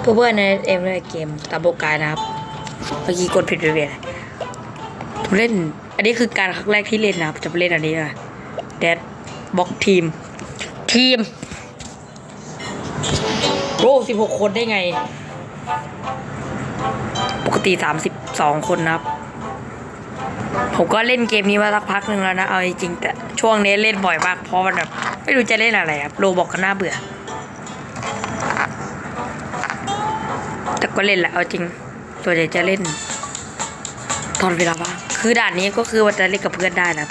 เพื่อนๆในเอ็มในเกมตาโบกายนะครับเมื่อกี้กดผิดไปเลยผมเล่น อันนี้คือการครั้งแรกที่เล่นนะครับ จะไปเล่นอันนี้อะแดดบ็อกทีม ทีมโอ้สิบหกคนได้ไง ปกติสามสิบสองคนนะครับ ผมก็เล่นเกมนี้มาสักพักหนึ่งแล้วนะ เอาจริงๆแต่ช่วงนี้เล่นบ่อยมากเพราะมันแบบไม่รู้จะเล่นอะไรครับ โลบอกก็น่าเบื่อ ก็เล่นแหละเอาจริงตัวใหญ่จะเล่น ตอนเวลาว่างคือด่านนี้ก็คือว่าจะเล่นกับเพื่อนได้นะ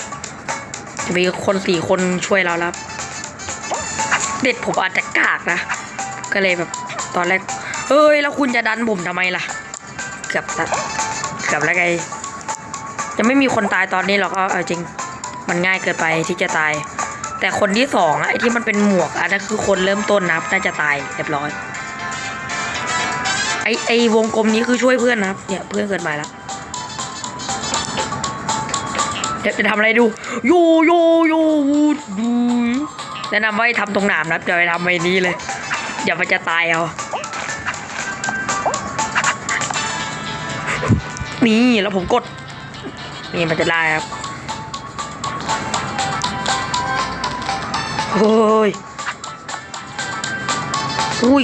จะมีคนสี่คนช่วยเราแล้วเด็ดผมอาจจะกากนะ ก็เลยแบบตอนแรกเฮ้ยแล้วคุณจะดันผมทำไมล่ะ เกือบละเกือบแล้วไงจะไม่มีคนตายตอนนี้หรอกเอาเอาจริง มันง่ายเกินไปที่จะตาย แต่คนที่สองไอ้ที่มันเป็นหมวกอันนั้นคือคนเริ่มต้นนับน่าจะตายเรียบร้อย ไอไอวงกลมนี้คือช่วยเพื่อนนะครับ เนี่ยเพื่อนเกิดใหม่แล้วเดี๋ยวจะทำอะไรดูโยโยโยวูดดูแนะนำว่าให้ทำตรงหนามนะอย่าไปทำไอ้นี้เลยอย่ามันจะตายเอา นี่แล้วผมกด นี่มันจะได้ครับโอ้ยอุ้ย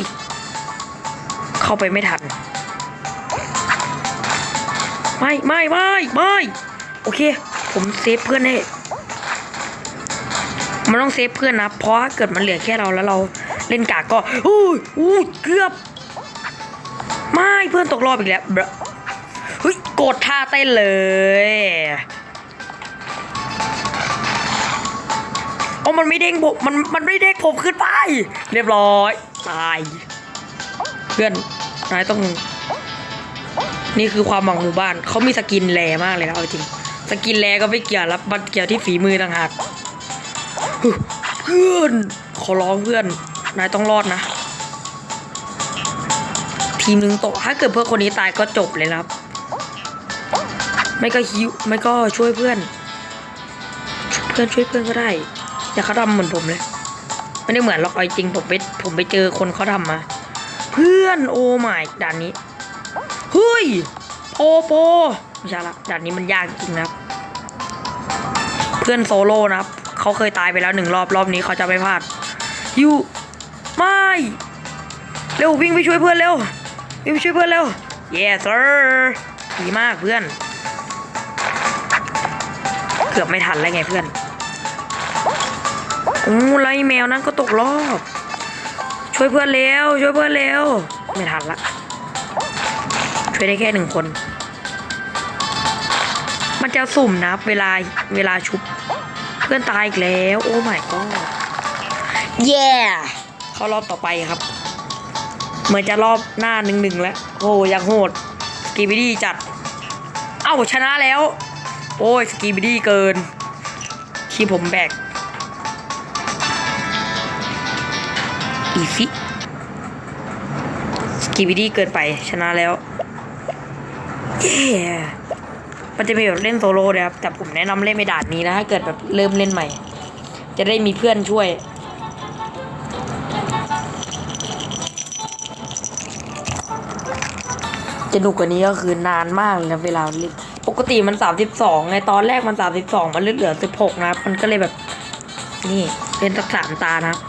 เข้าไปไม่ทัน ไม่ไม่ไม่ไม่โอเค ผมเซฟเพื่อนให้มันต้องเซฟเพื่อนนะ เพราะถ้าเกิดมันเหลือแค่เราแล้วเราเล่นกากก็อู้ยอู้เกือบ ไม่เพื่อนตกรอบอีกแล้วเบรอเฮ้ยกดท่าเต้นเลย โอ้มันไม่เด้งผมมันมันไม่เด้งผมขึ้นไป เรียบร้อย ตาย เพื่อน นายต้องนี่คือความหวังหมู่บ้านเขามีสกินแรมากเลยนะเอาจริง สกินแรก็ไม่เกี่ยวแล้วมันเกี่ยวที่ฝีมือต่างหากเพื่อนขอร้องเพื่อน นายต้องรอดนะ ทีมหนึ่งตกถ้าเกิดเพื่อนคนนี้ตายก็จบเลยนะครับ ไม่ก็ฮิวไม่ก็ช่วยเพื่อน เพื่อนช่วยเพื่อนก็ได้ อย่าเขาทำเหมือนผมเลย ไม่ได้เหมือนหรอกเอาจริงผมไปผมไปเจอคนเขาทำมา เพื่อนโอ้ไม่ด่านนี้เฮ้ยโปโปไม่ใช่ละด่านนี้มันยากจริงนะครับ เพื่อนโซโล่นะครับเขาเคยตายไปแล้วหนึ่งรอบรอบนี้เขาจะไม่พลาดยูไม่เร็ววิ่งไปช่วยเพื่อนเร็ววิ่งไปช่วยเพื่อนเร็ว yes sir ดีมากเพื่อน เกือบไม่ทันแล้วไงเพื่อนโอ้ไล่แมวนั้นก็ตกรอบ ช่วยเพื่อนเร็ว ช่วยเพื่อนเร็ว ไม่ทันละ ช่วยได้แค่หนึ่งคน มันจะสุ่มนะเวลาเวลาชุบ เพื่อนตายอีกแล้ว โอ้ my god เย้เข้ารอบต่อไปครับ เหมือนจะรอบหน้าหนึ่งหนึ่งแล้ว โอ้ยังโหดสกีบิดี้จัด เอ้าชนะแล้ว โอ้ยสกีบิดี้เกิน ที่ผมแบก อีฟิสกีบิดี้เกินไปชนะแล้ว เย้มันจะมีแบบเล่นโซโล่ด้วยครับ แต่ผมแนะนำเล่นไม่ดานนี้นะถ้าเกิดแบบเริ่มเล่นใหม่ จะได้มีเพื่อนช่วยจะหนุกกว่านี้ก็คือนานมากเลยนะเวลาเล่นปกติมันสามสิบสองไงตอนแรกมันสามสิบสองมันเหลือสิบหกนะ มันก็เลยแบบ นี่เล่นสักสามตานะโย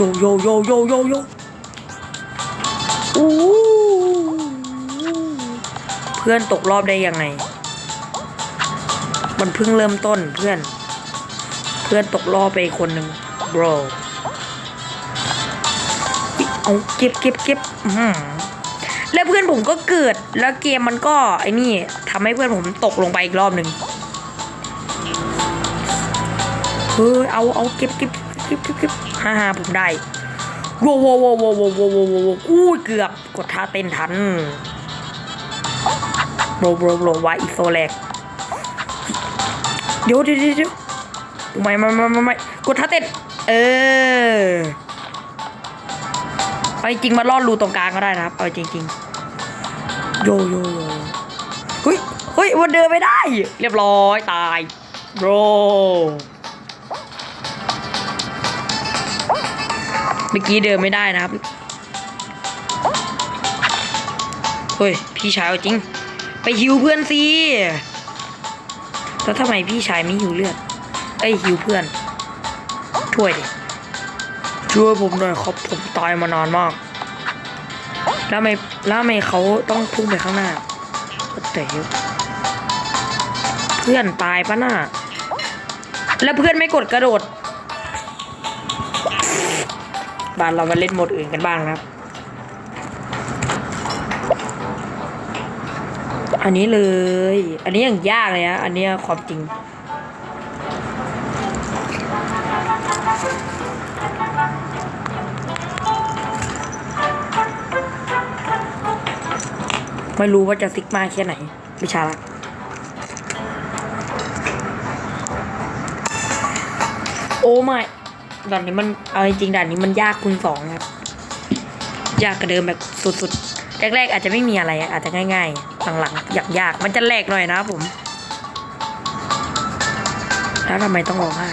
โยโยโยโยโยอู้เพื่อนตกรอบได้ยังไง มันเพิ่งเริ่มต้นเพื่อน เพื่อนตกรอบไปคนหนึ่ง bro เอาเก็บเก็บเก็บแล้วเพื่อนผมก็เกิด แล้วเกมมันก็ไอ้นี่ทำให้เพื่อนผมตกลงไปอีกรอบหนึ่งเฮ้ยเอาเอาเก็บเก็บเก็บเก็บเก็บ ฮ่าฮ่าผมได้โว้โว้โว้โว้โว้โวโวโว้โว้อู้เกือบกดท่าเต้นทันโบรโรโบรไวอีโซแลกเดี๋ยวเดี๋ยวเดี๋ยวไม่ไม่ไม่ไม่ไม่กดท่าเต้นเออเอาจริงมาลอดรูตรงกลางก็ได้นะครับเอาจริงๆโยโยโยเฮ้ยเฮ้ยมันเดินไม่ได้ เรียบร้อยตายโร เมื่อกี้เดินไม่ได้นะครับเฮ้ยพี่ชายจริง ไปหิวเพื่อนสิแล้วทำไมพี่ชายไม่หิวเลือดเอ้ยหิวเพื่อน ช่วยดิช่วยผมหน่อยครับผมตายมานานมาก แล้วทำไมแล้วทำไมเขาต้องพุ่งไปข้างหน้าแต่เพื่อนตายปะหน่ะแล้วเพื่อนไม่กดกระโดด บ้านเรามาเล่นโหมดอื่นกันบ้างนะครับ อันนี้เลย อันนี้อย่างยากเลยนะ อันนี้ความจริง ไม่รู้ว่าจะซิกมาแค่ไหนวิชาละโอ้ไม่ ด่านนี้มันเอาจริงๆด่านนี้มันยากคูณสองครับ ยากกว่าเดิมแบบสุดๆ แรกๆ อาจจะไม่มีอะไรอาจจะง่ายๆหลังๆยากๆมันจะแหลกหน่อยนะผม แล้วทำไมต้องรอห้า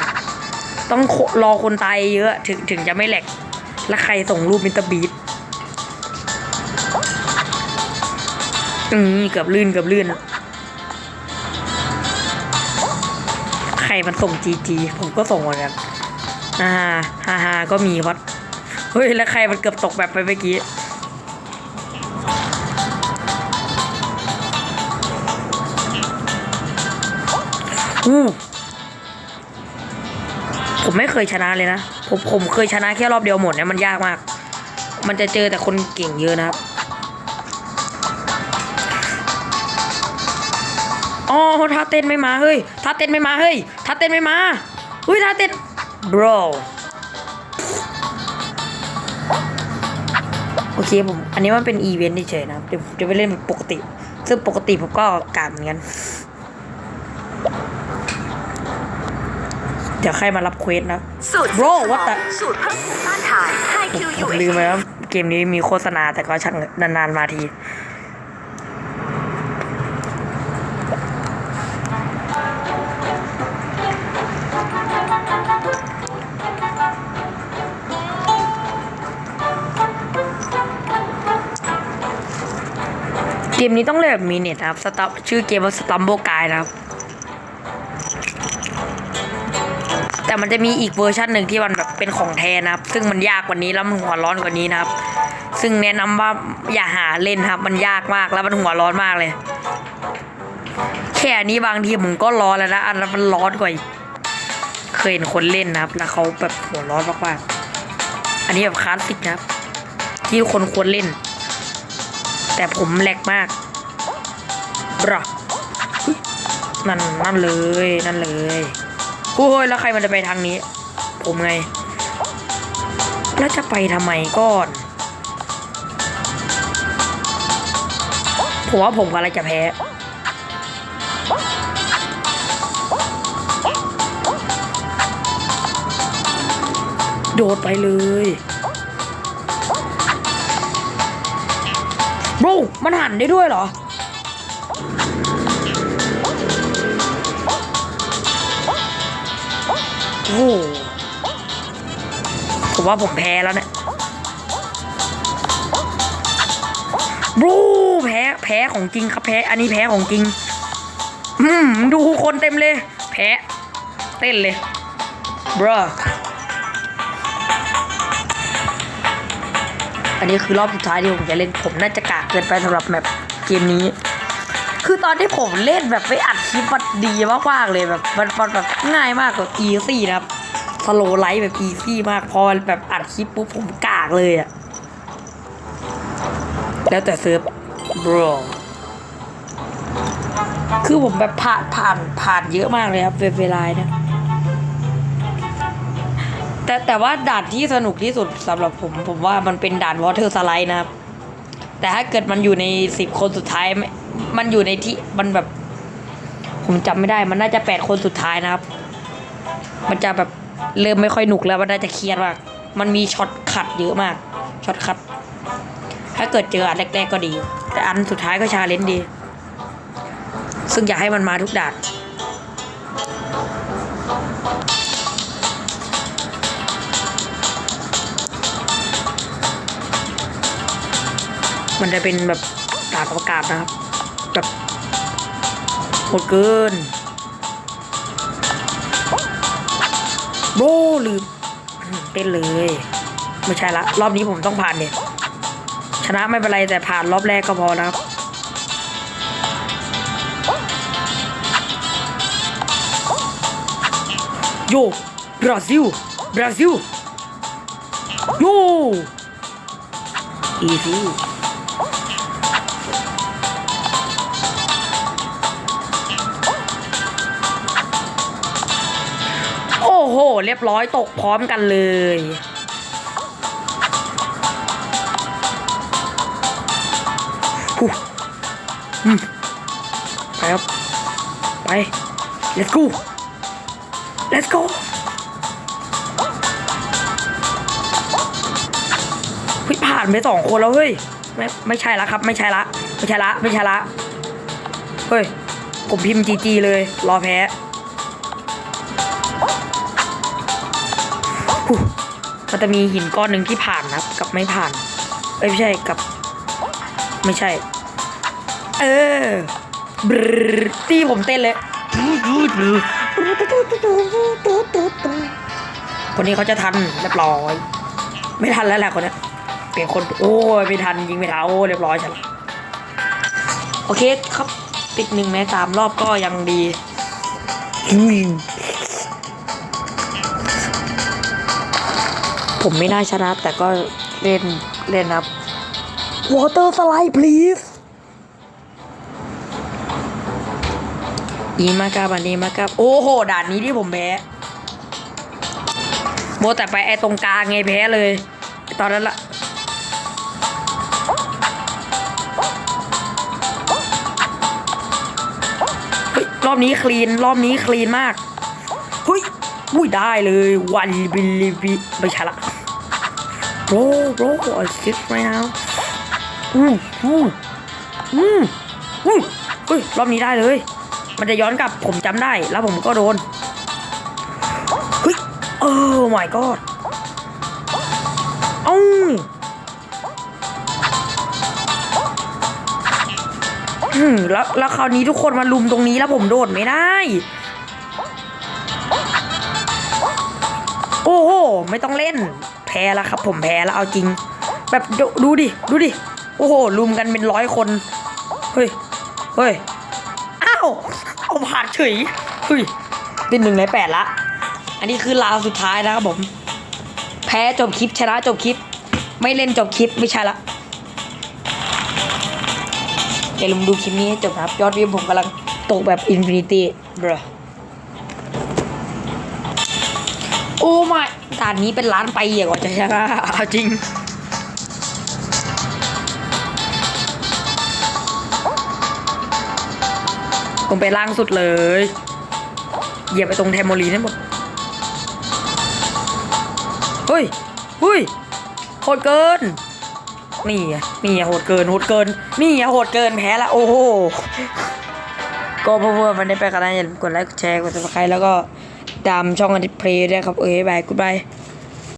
ต้องรอคนตายเยอะถึงถึงจะไม่แหลก แล้วใครส่งรูปมิสเตอร์บีทอืมเกือบลื่นเกือบลื่นใครมันส่งจีจีผมก็ส่งเหมือนกัน อ่าฮ่าฮ่าก็มีวัด เฮ้ย แล้วใครมันเกือบตกแบบไปเมื่อกี้อู้ผมไม่เคยชนะเลยนะ ผมผมเคยชนะแค่รอบเดียวหมดเนี่ยมันยากมาก มันจะเจอแต่คนเก่งเยอะนะครับอ๋อท่าเต้นไม่มาเฮ้ยท่าเต้นไม่มาเฮ้ยท่าเต้นไม่มาเฮ้ยท่าเต้น bro โอเคผม อันนี้มันเป็นอีเวนต์เฉยๆนะครับเดี๋ยวผมจะไปเล่นแบบปกติ ซึ่งปกติผมก็กาดเหมือนกัน เดี๋ยวใครมารับเควสนะ สูตร Bro สม what อง the สูตรเพิ่มภูมิต้านทานไฮคิวผยูมเอลืมไปแล้วเกมนี้มีโฆษณาแต่ก็ช่างนานๆมาที เกมนี้ต้องเล่นแบบมีเน็ตนะครับ สตัมชื่อเกมว่าสตัมโบกายนะครับ แต่มันจะมีอีกเวอร์ชันหนึ่งที่มันแบบเป็นของแท้นะครับ ซึ่งมันยากกว่านี้แล้วมันหัวร้อนกว่านี้นะครับ ซึ่งแนะนำว่าอย่าหาเล่นครับ มันยากมากแล้วมันหัวร้อนมากเลย แค่นี้บางทีผมก็ร้อนแล้วนะ อันนั้นมันร้อนกว่าอีกเคยเห็นคนเล่นนะครับ แล้วเขาแบบหัวร้อนมากๆอันนี้แบบคลาสสิกนะครับ ที่คนควรเล่น แต่ผมแหลกมากบรอนั่นนั่นเลยนั่นเลยโอ้ยแล้วใครมันจะไปทางนี้ ผมไง แล้วจะไปทำไมก่อนผมว่าผมกำลังจะแพ้โดดไปเลย บรูมันหันได้ด้วยเหรอ โอ้โหผมว่าผมแพ้แล้วเนี่ยบรูแพ้แพ้ของจริงครับแพ้อันนี้แพ้ของจริง อืม ดูคนเต็มเลย แพ้ เต้นเลยบรอ อันนี้คือรอบสุดท้ายที่ผมจะเล่นผมน่าจะกากเกินไปสำหรับแบบเกมนี้ คือตอนที่ผมเล่นแบบไปอัดคลิปมันดีมากๆเลยแบบมันมันแบบง่ายมากแบบอีซี่นะครับสโลไลท์แบบอีซี่มากพอแบบอัดคลิปปุ๊บผมกากเลยอะแล้วแต่เซิร์ฟบรคือผมแบบผ่านผ่านผ่านเยอะมากเลยครับเวเวลาเนี่ย แต่แต่ว่าด่านที่สนุกที่สุดสำหรับผม ผมว่ามันเป็นด่านวอเตอร์สไลด์นะครับ แต่ถ้าเกิดมันอยู่ในสิบคนสุดท้าย มันอยู่ในที่มันแบบ ผมจำไม่ได้มันน่าจะแปดคนสุดท้ายนะครับ มันจะแบบเริ่มไม่ค่อยหนุกแล้วมันน่าจะเครียดมาก มันมีช็อตขัดเยอะมากช็อตคัด ถ้าเกิดเจออันแรกๆก็ดี แต่อันสุดท้ายก็ชาเลนจ์ดี ซึ่งอยากให้มันมาทุกด่าน มันจะเป็นแบบตากอากาศนะครับ แบบโหดเกินโบลืมอืมเต้นเลย ไม่ใช่ละ รอบนี้ผมต้องผ่านเนี่ย ชนะไม่เป็นไรแต่ผ่านรอบแรกก็พอแล้วครับโยบราซิล บราซิล โยอีซี่ เรียบร้อยตกพร้อมกันเลยฮู้อืมไปครับ ไป let's go let's go เฮ้ยผ่านไปสองคนแล้วเฮ้ย ไม่ไม่ใช่ละครับ ไม่ใช่ละ ไม่ใช่ละ ไม่ใช่ละ เฮ้ย ผมพิมพ์จีจีเลย รอแพ้ฮู้ มันจะมีหินก้อนหนึ่งที่ผ่านนะกับไม่ผ่าน เอ้ยไม่ใช่กับ ไม่ใช่ เออบรรที่ผมเต้นเลยคนนี้เขาจะทันเรียบร้อย ไม่ทันแล้วแหละคนนี้เปลี่ยนคนโอ้ยไม่ทันยิงไม่ทันโอ้เรียบร้อยใช่ละโอเคครับติดหนึ่งในสามรอบก็ยังดี ผมไม่น่าชนะ แต่ก็เล่น เล่นครับ Water slide please ดีมากครับอันนี้มากครับโอ้โห ด่านนี้ที่ผมแพ้โมวแต่ไปไอ้ตรงกลางไงแพ้เลย ตอนนั้นละเฮ้ยรอบนี้คลีน รอบนี้คลีนมากเฮ้ยอุ้ยได้เลยวันบิลิบิไม่ใช่ละ bro bro assist right now อืมอืมอืมอืมเฮ้ยรอบนี้ได้เลย มันจะย้อนกลับผมจำได้ แล้วผมก็โดนเฮ้ยเออ my god เอ้าอืมแล้วแล้วคราวนี้ทุกคนมาลุมตรงนี้แล้วผมโดดไม่ได้ โอ้โห ไม่ต้องเล่น พ้แล้วครับ ผมแพ้แล้วเอาจริง แบบดูดูดิดูดิโอ้โหลุมกันเป็นร้อยคนเฮ้ยเฮ้ยอ้าวเอาผ่านเฉยเฮ้ยเป็นหนึ่งในแปดละ อันนี้คือราวสุดท้ายนะครับผม แพ้จบคลิปชนะจบคลิป ไม่เล่นจบคลิปไม่ใช่ละอย่าลืมดูคลิปนี้ให้จบครับ ยอดวิวผมกำลังตกแบบอินฟินิตี้เบรอโอ้ไม่ด่านนี้เป็นล้านไปอะกว่าจะชนะเอาจริงผมไปล่างสุดเลย เหยียบไปตรงแทมโมลีนให้หมดเฮ้ยเฮ้ยโหดเกิน นี่ไงนี่ไงโหดเกิน โหดเกิน นี่ไงโหดเกินแพ้ละ โอ้โห ก็เพราะว่ามันได้ไปกันนะอย่าลืมกดไลค์ กดแชร์ กดซับสไครต์แล้วก็ ตามช่องอันดิเพลย์ด้วยครับ เอ้ยบายกูดบาย